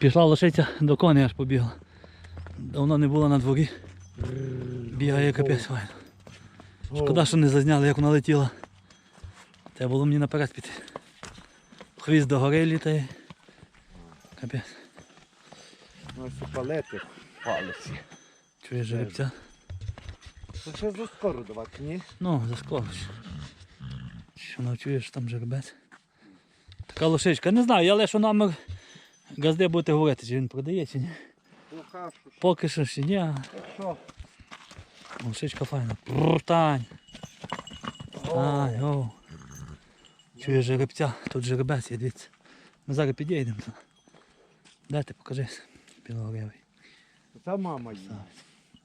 Пішла лошиця до коней аж побігла. Давно не була на дворі. Бігає капець файно. Шкода, що не зазняли, як вона летіла. Треба було мені наперед піти. Хвіст до гори літає. Капець. Ну, ось палети палиці. Чує жеребця. Це ще за скоро давати, ні? Ну, заскоро. ще. Що навчуєш там жеребець. Така лошичка. Не знаю, я лише номер газди будете говорити, чи він продає, чи ні. Ну. Поки що ще ні. Лошичка файна. Тань. Тань, о. Чує жеребця, тут жеребець є, дивіться. Ми зараз підійдемо. Де ти покажись? Білогривий. Це мама її.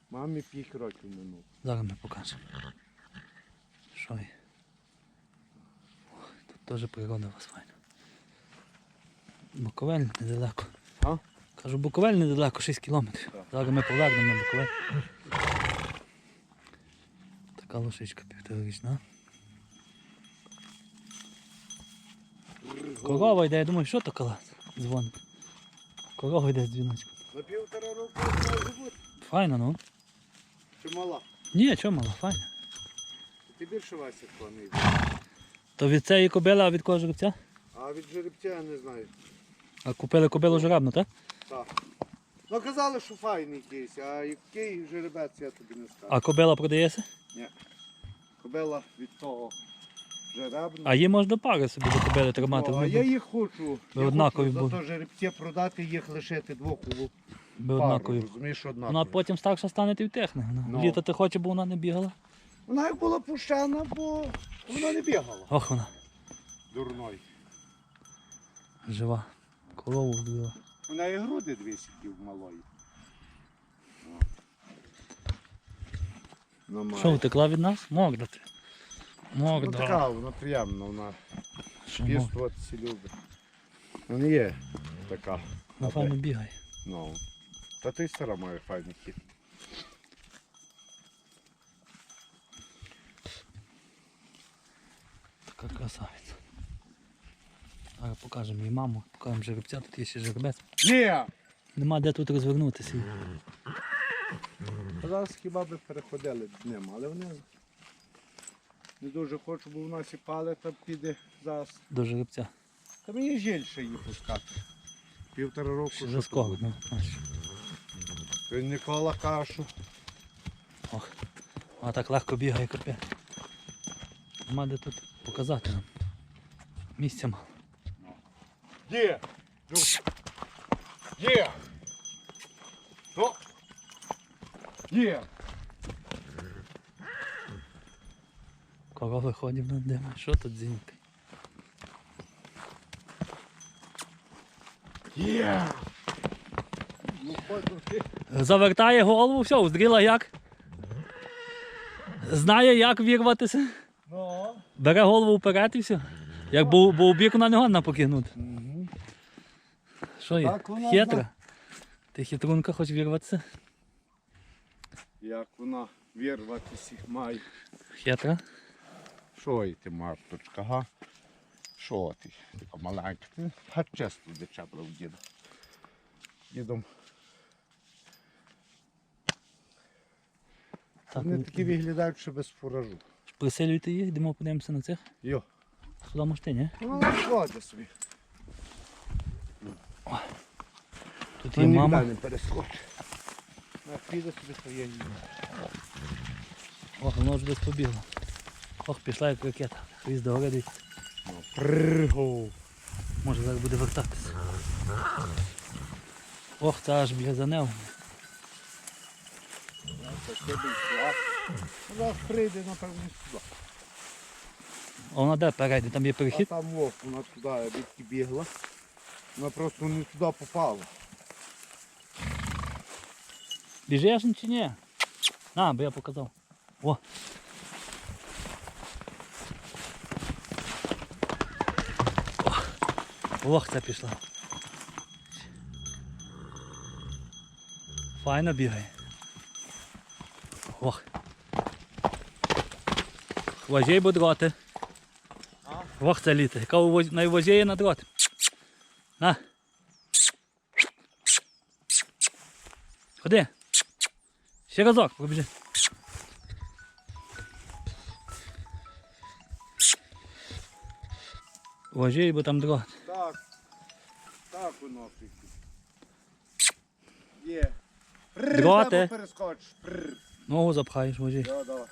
Мамі 5 років минуло. Зараз ми покажемо. Що є? Тут теж природа у вас файна. Буковель недалеко. А? Кажу, Буковель недалеко, 6 кілометрів. Зараз ми повернемо на Буковель. Така лошичка півторарічна. Корова йде, я думаю, що то кала? Дзвон. Корова йде з дзвіночком. На півтора року може бути. Файно, ну. Чи мала? Ні, чого мало, файно. Ти більше Вася коней. То від цієї кобили, а від кого жеребця? А від жеребця я не знаю. А купили кобилу жирабну, так? Так. Ну казали, що файний якийсь, а який жеребець я тобі не скажу. А кобила продається? Ні. Кобила від того жеребного. А її можна пари собі до кобили тримати. О, а я їх хочу. Ви я однакові хочу за то жеребці продати їх лишити двох у би пару. однакові. Розумієш, однакові. Вона потім старша стане і втихне. Вона Ну. Літати хоче, бо вона не бігала. Вона як була пущана, бо вона не бігала. Ох вона, Дурной. жива. Корову вбила. Вона і груди дві сидів малої. Ну, Що, втекла від нас? Мокра ти. Ну Мокра. така, вона приємна, вона піствуватися любить. Ну не є така. Вона файно бігає. Ну. Та ти стара має файний хід. Така красавиця. Зараз покажемо їй маму, покажемо жеребця, тут є ще жеребець. Ні! Нема де тут розвернутися. Зараз хіба би переходили днем, але вони не дуже хочуть, бо в нас і пали, там піде зараз. До жеребця. Та мені жаль ще її пускати. Півтора року. Ще за скоро. Ну, знаєш. То Нікола кашу. Ох, вона так легко бігає, капець. Нема де тут показати нам. Місця мало. Є! Є! Ну. Є! Кого виходимо на дима? Що тут зінька? Є! Ти. Завертає голову, все, уздріла як. Знає, як вірватися. Ну. Бере голову вперед і все. Як був, бік, вона не годна покинути. Що є? Так вона Хитра. Ти хитрунка хочеш вірватися? Як вона вірватися має. Хитра. Що ти, Марточка, га? Що ти? Така маленька. Ти гад чесно в діда. Дідом. Так, Вони такі виглядають, що без фуражу. присилюйте їх, йдемо подивимося на цих. Йо. Сюди можете, ні? Ну, ходить собі. Тут є мама. не перескочить. На, піде собі своє. Ох, воно вже десь побігло. Ох, пішла як ракета. Хвіст до гори дивіться. Може зараз буде вертатися. Ох, це аж б'є за небо. Вона прийде, напевно, сюди. А вона де перейде, там є А перехід. там вовк, вона туди бігла. Вона просто не туди попала. Біжиш чи ні? На, бо я показав. О. Ох, Ох, це пішла. Файно бігає. Ох. Хважей бо дроти. Ох, це літо. Яка у воз- найважіє на дроти. На. Ходи. Ще разок, побіжи. Важій, бо там дрот. Так. Так воно тільки. Є. Прррр, Дроти. треба перескочиш. Прррр. Ногу запхаєш, важій. Да, давай.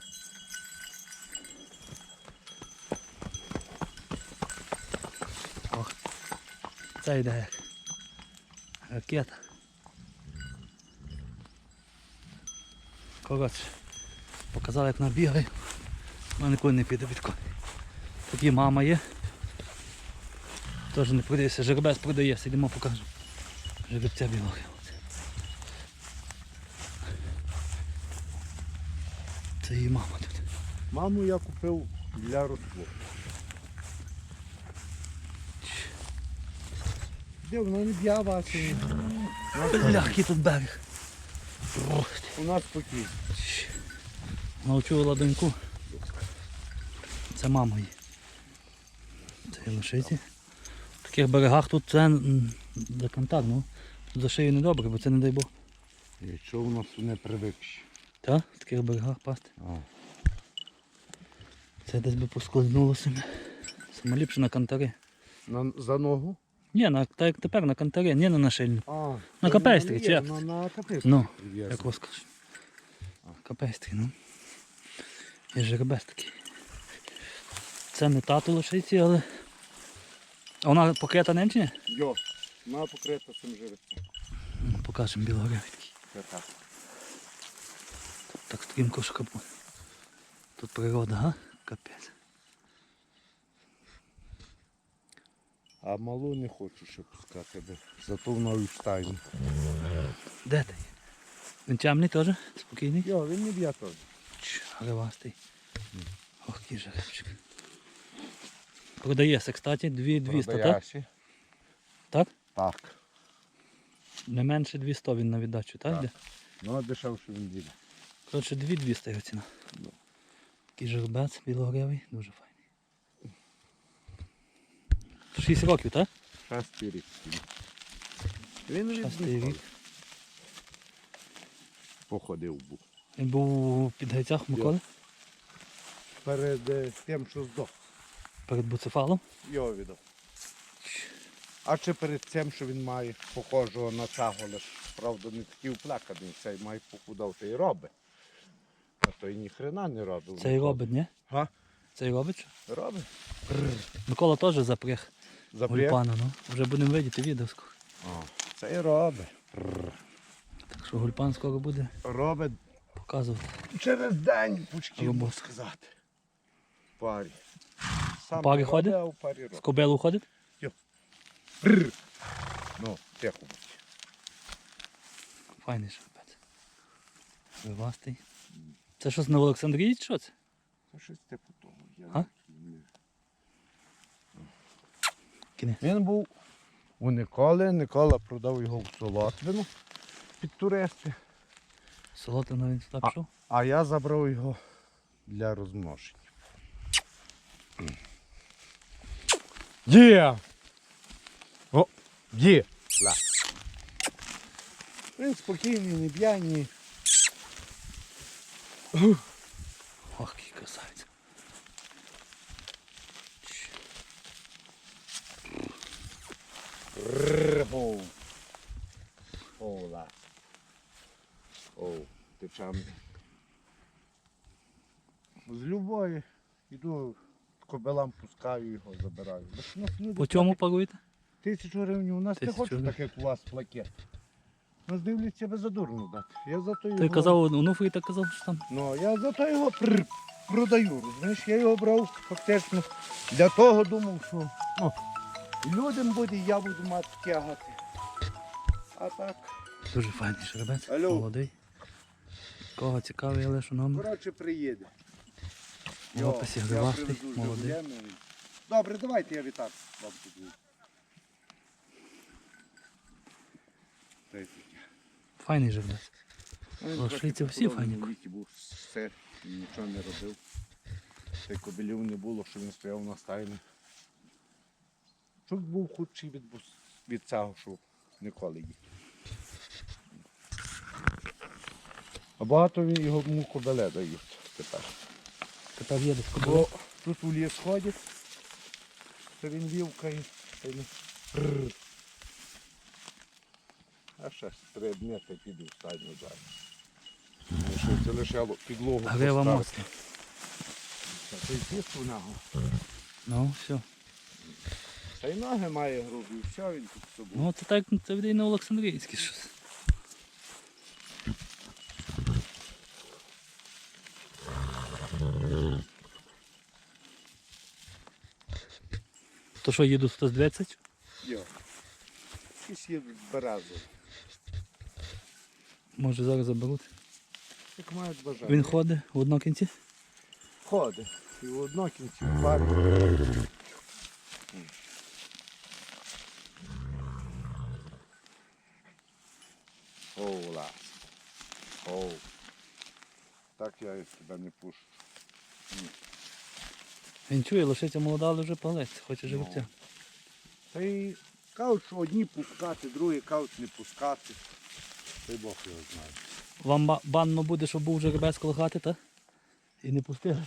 Це йде як. Ракета. Коротше. Показав, як набігаю. Ну ніколи не піде від коней. Тут є мама є. Теж не продається, жеребець продається, йдемо покажемо. Жеребця білого. Це її мама тут. Маму я купив для розплоду. Де вона не б'я бачить. Бля, який тут берег. У нас спокійно. Навчу ладоньку. Це мама її. Це є лошиці. В таких берегах тут це за контакт, ну. Тут за шию не добре, бо це не дай Бог. Якщо у нас не привикші. Так? В таких берегах пасти. А. Це десь би поскользнулося. Саме ліпше на кантари. На, за ногу? Ні, на, так як тепер на кантари, ні на нашильні. А, На капестрі, чи як? На, на капестрі. Ну, як кажуть. Капестрі, ну. Є жеребець такий. Це не тато лошиці, але. А вона покрита ним чи ні? Йо, вона покрита цим жеребцем. Ну, Покажемо білогревий. Це так. Так стрімко що капу. Тут природа, га? Капець. А малу не хочу ще пускати, бо зато вона і встайне. Де ти? Він темний теж? Спокійний? Йо, він не б'є теж. Ч, Гривастий. Ох, який жеребчик. Продається, кстати, 2200, так? Продаєшся? Так? Так. Не менше 200 він на віддачу, так? Так. йде? Ну, а дешевше він буде. Коротше, 2200 його ціна. Ну. Такий жеребець білогревий, дуже файний. 6 років, так? Шестий рік. Він рік. Походив був. Він був під гайцях Миколи Перед е, тим, що здох. перед буцефалом. Його віддав. А чи перед тим, що він має похожого на цього, лиш, правда, не такий уплаканий, цей має похудав, та й робить. А то й ніхрена не робив. Це і робить, ні? Га? Це і робить? що? Робить. Микола теж Запряг? Гульпана, ну. Вже будемо видіти відео. О, це і робить. Так що гульпан скоро буде Робить показувати. через день пучків, можна сказати. Парі. Сам парі ходить? а в парі З кобилу ходить? Прррр. Ну, тихо будь. Файний шербет. Вивастий. Це щось на Олександрії чи що це? Це щось типу того. Я А? Не- Він був у Николи, Никола продав його в Солотвину під туристи, Солотина він сюди пішов. а я забрав його для розмноження. Є! О, є! Ла. Він спокійний, не п'яний. Ох, який красавець. Оу, ла. Оу, ти чам. З любої йду кобилам пускаю його, забираю. Бо ж у нас люди По чому паруєте? Тисячу гривень у нас не Тисячу хочуть гривень. так, як у вас плакет. Нас дивляться ви задурно дати. Я зато його. Той казав, онуфрій так казав, що там. Ну, я зато його пр- продаю. Розумієш, я його брав фактично для того думав, що ну, людям буде, я буду мати тягати. А так, Дуже файний шербець. Алло. Молодий. Кого цікавий, але що номер. коротше, приїде. В Йо, описі я гривастий, привезу молодий. Жигулями. Добре, давайте я вітати вам таке. Файний жеребець. Трохи шліці всі файні. Був все, нічого не робив. Й кобилів не було, що він стояв на стайні. Чук був худший від, бус- від цього, що ніколи є. А багато він його йому кобеле дають тепер. Тепер є десь. Бо тут у ліс ходить, то він вівкає. та й не- А ще три дні та піду в стайню зараз. Лишиться лише підлогу Грива поставити. моцна. Та Ти піс у. Ну, все. Та й ноги має грубі, все він тут собою. Ну, це так, це відей на Олександрійське щось. То що, їду 120? Йо. Якісь є берези. Може зараз заберуть. Як мають бажання. Він ходить в одному кінці. ходить. І в однокінці в парі. Оу, лас. Оу. Так я і тебе не пушу. Він чує, лишиться молода, але вже палець, хоче жеребця. Та й що одні пускати, другі кажуть не пускати. Та й Бог його знає. Вам ба- банно буде, щоб був жеребець коло хати, так? І не пустили.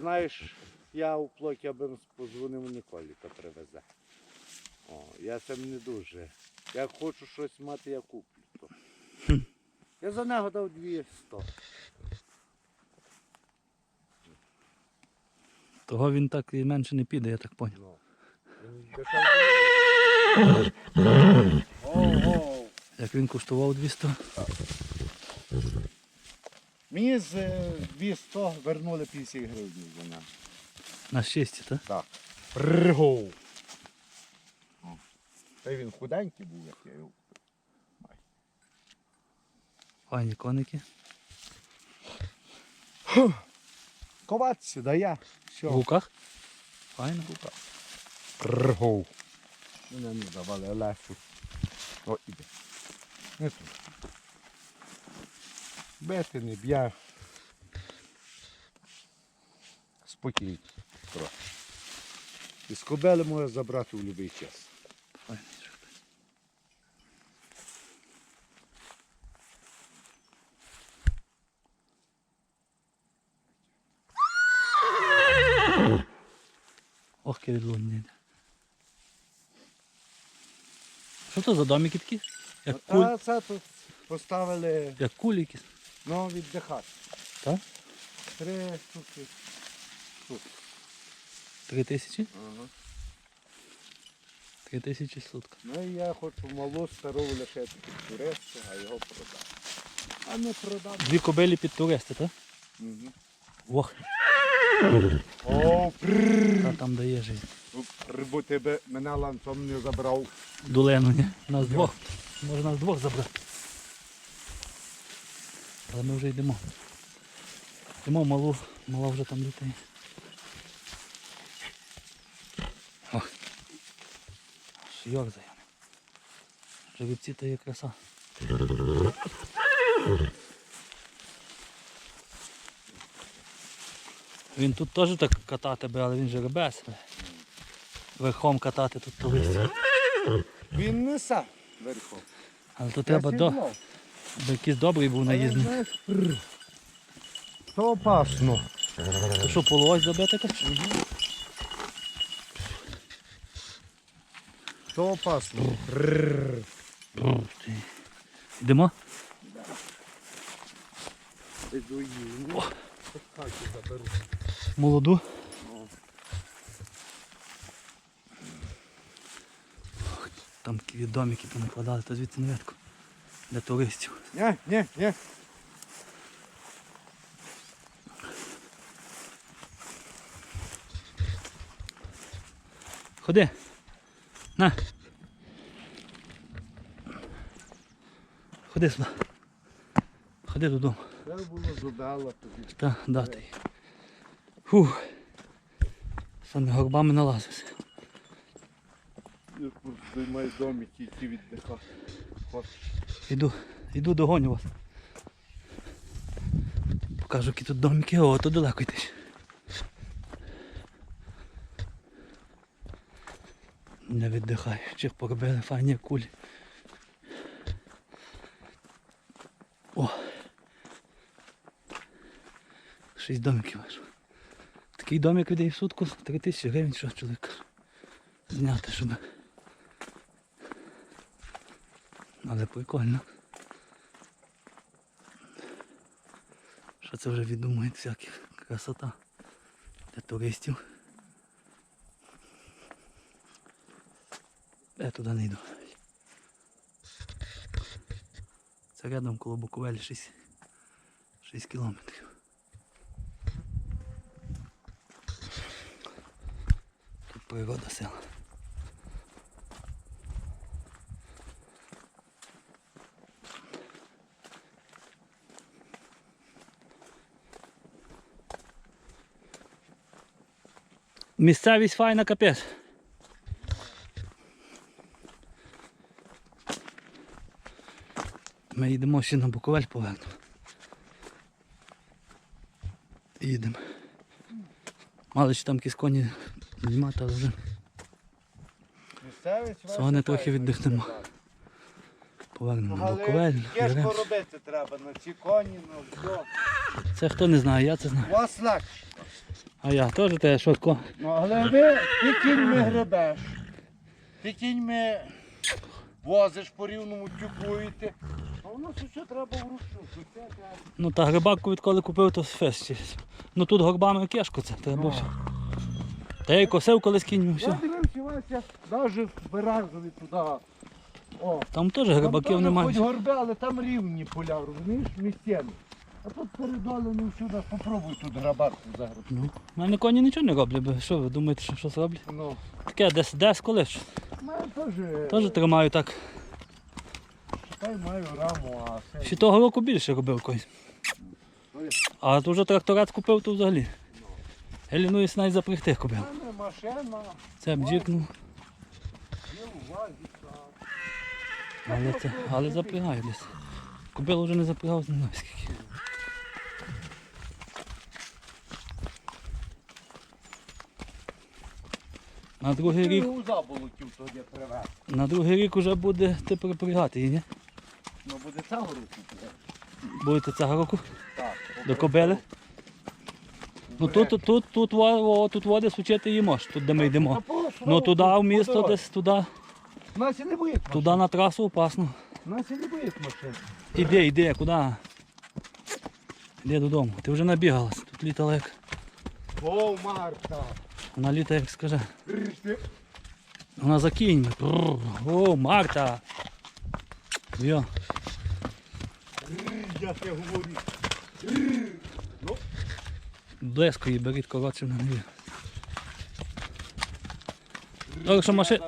Знаєш, я у плоті аби позвонив Ніколі, то привезе. О, я цим не дуже. Як хочу щось мати, я куплю. Я за нього дав 200. Того він так і менше не піде, я так поняв. Ну. Він дешевше не буде. Оу, Як він коштував 200. Мені з е, 200 вернули 50 гривень за нього. На щастя, так? Так. Пригов. Та й він худенький був, як я його. Файні коники. Коватися, да я. Все. В руках. Файно. Пригов. Мене не давали лесу. О, іде. Не тут. Бити не б'є. Спокійно. І з кобели може забрати в будь-який час. Яке відлуння. йде. Що це за домики такі? Як куль, Та це тут поставили як кулі якісь. ну, віддихати. Так? Три штуки. Три тисячі? Ага. Три тисячі сутка. Ну і я хочу малу стару лишити під туристи, а його продати. А не продам. Дві кобилі під туристи, так? Угу. Ох, О, та там дає життя. Рибу тебе мене ланцом не забрав. Долину, ні? Нас двох. Може нас двох забрати. Але ми вже йдемо. Йдемо малу, мала вже там літає. Ох. Аж йорзає. Живіці та є краса. Він тут теж так катати би, але він же жеребець. Верхом катати тут туристів. Він несе верхом. Але то треба до, бо якийсь добрий був наїзний. То опасно. То що, полуось забити? так? То опасно. Йдемо? Їм. Хаті заберу. Молоду. Там домики понакладали, то звідси не видко. Для туристів. Ні, ні, ні. Ходи. На. Ходи сюди. Ходи додому. Це було додало тобі. Та дати. Фух. Саме горбами налазився. Займай домик і йти віддихати. Хочеш. Іду, іду догоню вас. Покажу, які тут домики, о, то далеко ще. Не віддихай, чих поробили файні кулі. О, Шість домиків аж. Такий домик віддає в сутку 3 тисячі гривень, що чоловік. Зняти, щоб. Але прикольно. Що це вже віддумають всяких красота для туристів. Я туди не йду. Це рядом коло Буковелі 6, 6 кілометрів. Тут природа. Місцевість файна капець. Ми їдемо ще на Буковель повернемо. Їдемо. Мало чи там якісь коні знімати, але вже Сьогодні трохи віддихнемо. повернемо на Але Буковель. тяжко Беремо. робити треба на ці коні, на все. Це хто не знає, я це знаю. У вас легше. А я теж те швидко. Ну, але ви ти кіньми гребеш, ти кіньми возиш по рівному тюкуєте. А воно все треба вручну. Це треба. Ну та грибаку відколи купив, то фест. Ну тут горбами кешко це, треба все. Та я й косив колись кінь, Я дивився, навіть Березові туди. О, Там теж грибаків немає. Хоч горби, але там рівні поля, розумієш, місцями. А тут передолено всюди, попробуй тут грабарку загребти. Ну, в мене коні нічого не роблять, бо що ви думаєте, що щось роблять? Ну, Таке десь десь колись. в мене теж, Теж тримаю так. та й маю раму, а це... Ще того року більше робив когось. А то вже тракторець купив, то взагалі. Елінуюсь навіть запрягти купив. Це бджікнув, але це, але запрягаю десь. Купив вже не запрягав, не знаю скільки. На другий рік, на другий рік вже буде ти перепрягати її, ні? Ну буде цього року. Будете цього року Так. до кобили. Ну тут, тут, тут, тут, о, тут води сучити її можеш, тут де ми йдемо. Ну туди в місто, десь туди, Нас і не боїть машин. туди на трасу опасно. Нас і не боїть машин. Іди, іди, куди? Іди додому. Ти вже набігалась. Тут літала як. О, Марта. Вона літа як скаже. Вона за кіньми. О, Марта! Йо. Я тебе говорю. Близько її беріть коротше на неві. Добре, що машина.